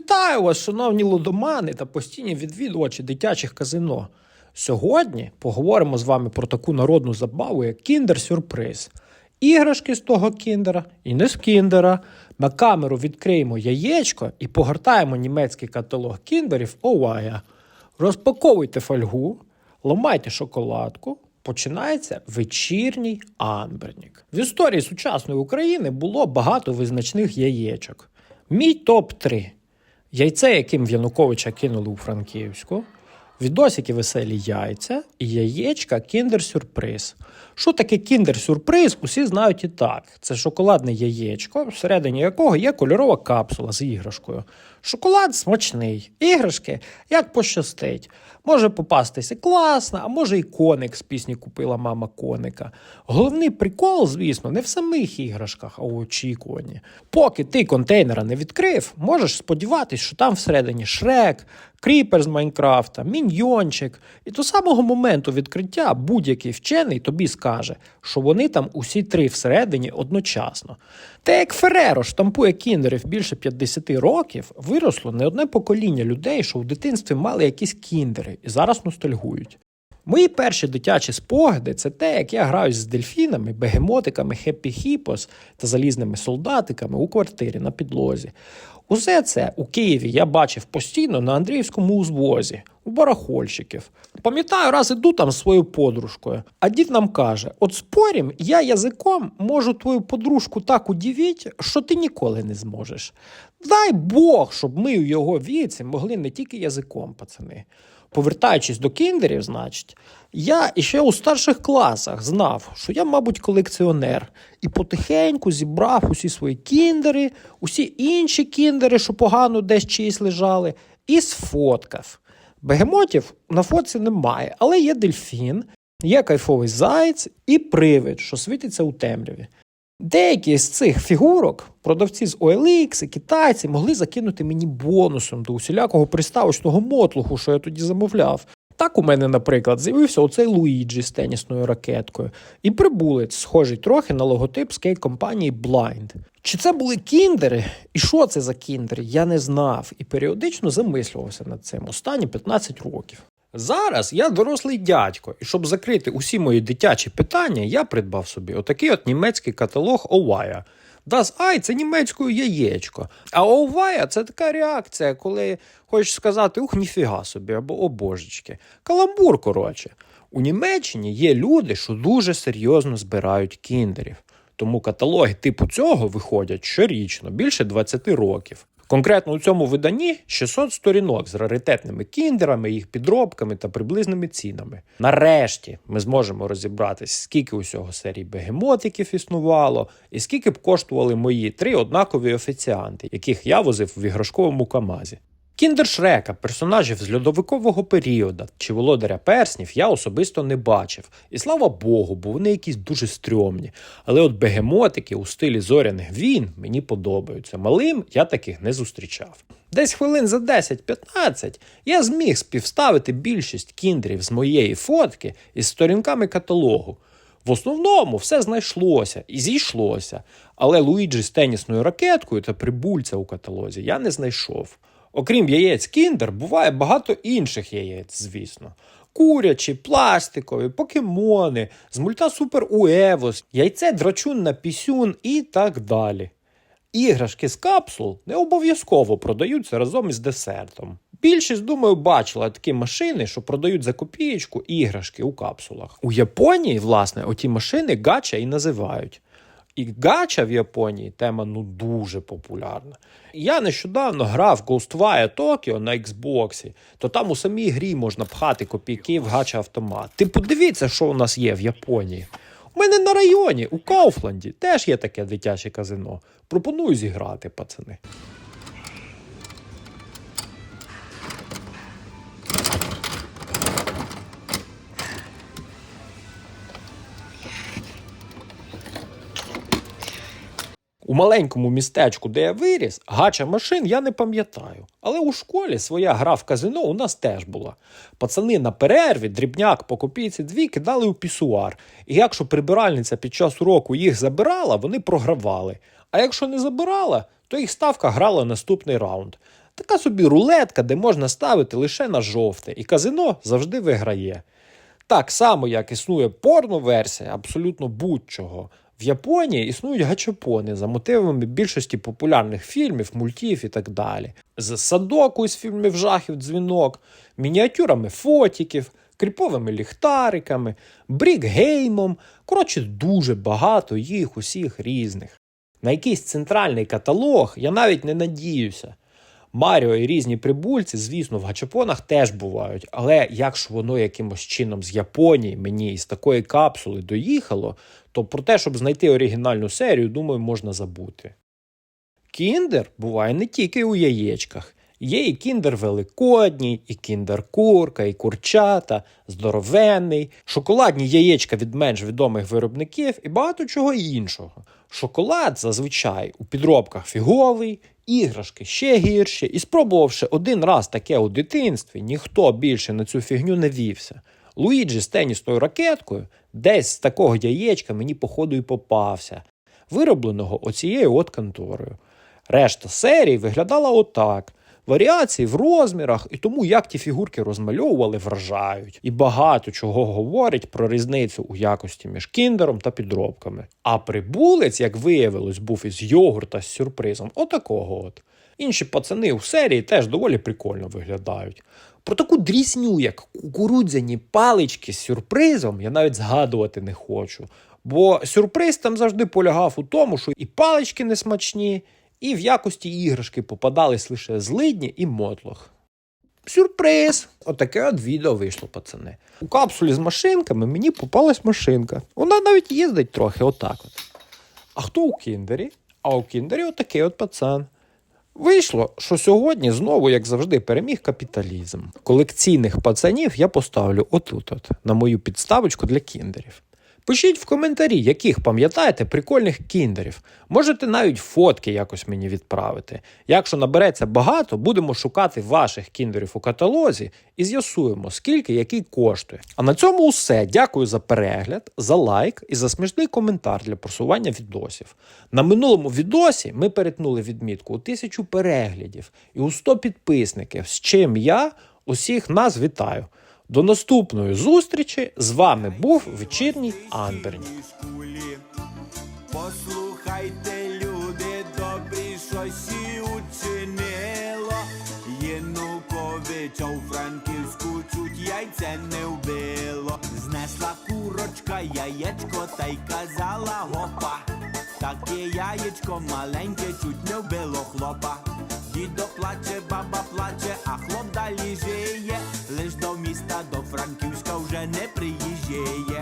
Вітаю вас, шановні лудомани та постійні відвідувачі дитячих казино. Сьогодні поговоримо з вами про таку народну забаву, як кіндер-сюрприз. Іграшки з того кіндера і не з кіндера. На камеру відкриємо яєчко і погортаємо німецький каталог кіндерів Овая. Розпаковуйте фольгу, ламайте шоколадку. Починається вечірній амбернік. В історії сучасної України було багато визначних яєчок. Мій топ-3. Яйце, яким в Януковича кинули у Франківську, відосики веселі яйця і яєчка кіндер-сюрприз. Що таке кіндер-сюрприз, усі знають і так. Це шоколадне яєчко, всередині якого є кольорова капсула з іграшкою. Шоколад смачний, іграшки як пощастить. Може попастися класно, а може і коник з пісні купила мама коника. Головний прикол, звісно, не в самих іграшках, а у очікуванні. Поки ти контейнера не відкрив, можеш сподіватись, що там всередині шрек, кріпер з Майнкрафта, міньйончик. І до самого моменту відкриття будь-який вчений тобі скаже, що вони там усі три всередині одночасно. Те, як Фереро штампує кіндерів більше 50 років, виросло не одне покоління людей, що в дитинстві мали якісь кіндери і зараз ностальгують. Мої перші дитячі спогади це те, як я граюсь з дельфінами, бегемотиками, хеппі хіпос та залізними солдатиками у квартирі на підлозі. Усе це у Києві я бачив постійно на Андріївському узвозі, у барахольщиків. Пам'ятаю, раз іду там з своєю подружкою, а дід нам каже: от спорім, я язиком можу твою подружку так удивіть, що ти ніколи не зможеш. Дай Бог, щоб ми у його віці могли не тільки язиком, пацани. Повертаючись до кіндерів, значить, я іще у старших класах знав, що я, мабуть, колекціонер, і потихеньку зібрав усі свої кіндери, усі інші кіндери, що погано десь чиїсь лежали, і сфоткав. Бегемотів на фоці немає, але є дельфін, є кайфовий заєць і привид, що світиться у темряві. Деякі з цих фігурок продавці з OLX і китайці могли закинути мені бонусом до усілякого приставочного мотлуху, що я тоді замовляв. Так у мене, наприклад, з'явився оцей Луїджі з тенісною ракеткою, і прибулець, схожий трохи на логотип скейт компанії Blind. Чи це були кіндери? І що це за кіндери? Я не знав і періодично замислювався над цим останні 15 років. Зараз я дорослий дядько, і щоб закрити усі мої дитячі питання, я придбав собі отакий от німецький каталог Овая. Das Ei – це німецькою яєчко. А Овая це така реакція, коли хочеш сказати ух, ніфіга собі, або о божечки. Каламбур, коротше. У Німеччині є люди, що дуже серйозно збирають кіндерів. Тому каталоги типу цього виходять щорічно, більше 20 років. Конкретно у цьому виданні 600 сторінок з раритетними кіндерами, їх підробками та приблизними цінами. Нарешті ми зможемо розібратись, скільки усього серій бегемотиків існувало, і скільки б коштували мої три однакові офіціанти, яких я возив в іграшковому камазі. Кіндер Шрека, персонажів з льодовикового періоду чи володаря перснів я особисто не бачив. І слава Богу, бо вони якісь дуже стрьомні. Але от бегемотики у стилі зоряних війн мені подобаються. Малим я таких не зустрічав. Десь хвилин за 10-15 я зміг співставити більшість кіндерів з моєї фотки із сторінками каталогу. В основному все знайшлося і зійшлося, але Луїджі з тенісною ракеткою та прибульця у каталозі я не знайшов. Окрім яєць кіндер, буває багато інших яєць, звісно. Курячі, пластикові, покемони, з мульта Супер Уевос, яйце драчун на пісюн і так далі. Іграшки з капсул не обов'язково продаються разом із десертом. Більшість, думаю, бачила такі машини, що продають за копієчку іграшки у капсулах. У Японії, власне, оті машини гача і називають. І гача в Японії тема ну дуже популярна. Я нещодавно грав Ghostwire Tokyo на Xbox, то там у самій грі можна пхати копійки в гача автомат. Ти подивіться, що у нас є в Японії. У мене на районі, у Кауфланді, теж є таке дитяче казино. Пропоную зіграти, пацани. У маленькому містечку, де я виріс, гача машин я не пам'ятаю. Але у школі своя гра в казино у нас теж була. Пацани на перерві, дрібняк по копійці дві кидали у пісуар. І якщо прибиральниця під час уроку їх забирала, вони програвали. А якщо не забирала, то їх ставка грала наступний раунд. Така собі рулетка, де можна ставити лише на жовте, і казино завжди виграє. Так само, як існує порно-версія абсолютно будь-чого. В Японії існують гачапони за мотивами більшості популярних фільмів, мультів і так далі. З садоку із фільмів жахів дзвінок, мініатюрами фотіків, кріповими ліхтариками, брікгеймом. Коротше, дуже багато їх усіх різних. На якийсь центральний каталог я навіть не надіюся. Маріо і різні прибульці, звісно, в гачапонах теж бувають, але якщо воно якимось чином з Японії мені із такої капсули доїхало, то про те, щоб знайти оригінальну серію, думаю, можна забути. Кіндер буває не тільки у яєчках. Є і кіндер великодній, і кіндер курка, і курчата, здоровенний, шоколадні яєчка від менш відомих виробників і багато чого іншого. Шоколад зазвичай у підробках фіговий, іграшки ще гірші, і спробувавши один раз таке у дитинстві, ніхто більше на цю фігню не вівся. Луїджі з теністою ракеткою десь з такого яєчка мені походу і попався, виробленого оцією от конторою. Решта серії виглядала отак. Варіації в розмірах і тому, як ті фігурки розмальовували, вражають. І багато чого говорить про різницю у якості між кіндером та підробками. А прибулець, як виявилось, був із йогурта з сюрпризом. Отакого от. Інші пацани у серії теж доволі прикольно виглядають. Про таку дрісню, як кукурудзяні палички з сюрпризом, я навіть згадувати не хочу. Бо сюрприз там завжди полягав у тому, що і палички несмачні, і в якості іграшки попадались лише злидні і мотлох. Сюрприз! Отаке от відео вийшло, пацани. У капсулі з машинками мені попалась машинка. Вона навіть їздить трохи отак от. А хто у кіндері? А у кіндері отакий от пацан. Вийшло, що сьогодні знову, як завжди, переміг капіталізм. Колекційних пацанів я поставлю отут, от, на мою підставочку для кіндерів. Пишіть в коментарі, яких пам'ятаєте прикольних кіндерів. Можете навіть фотки якось мені відправити. Якщо набереться багато, будемо шукати ваших кіндерів у каталозі і з'ясуємо, скільки який коштує. А на цьому все. Дякую за перегляд, за лайк і за смішний коментар для просування відосів. На минулому відосі ми перетнули відмітку у тисячу переглядів і у 100 підписників, з чим я усіх нас вітаю. До наступної зустрічі з вами був вечірній Анберні. Послухайте, люди, добрі, щось учинило. Януковича у Франківську чуть яйце не вбило. Знесла курочка яєчко та й казала гопа. Таке яєчко маленьке чуть не вбило хлопа. Дідо плаче, баба плаче, а хлоп далі жиє, лиш до міста, до Франківська вже не приїжджає.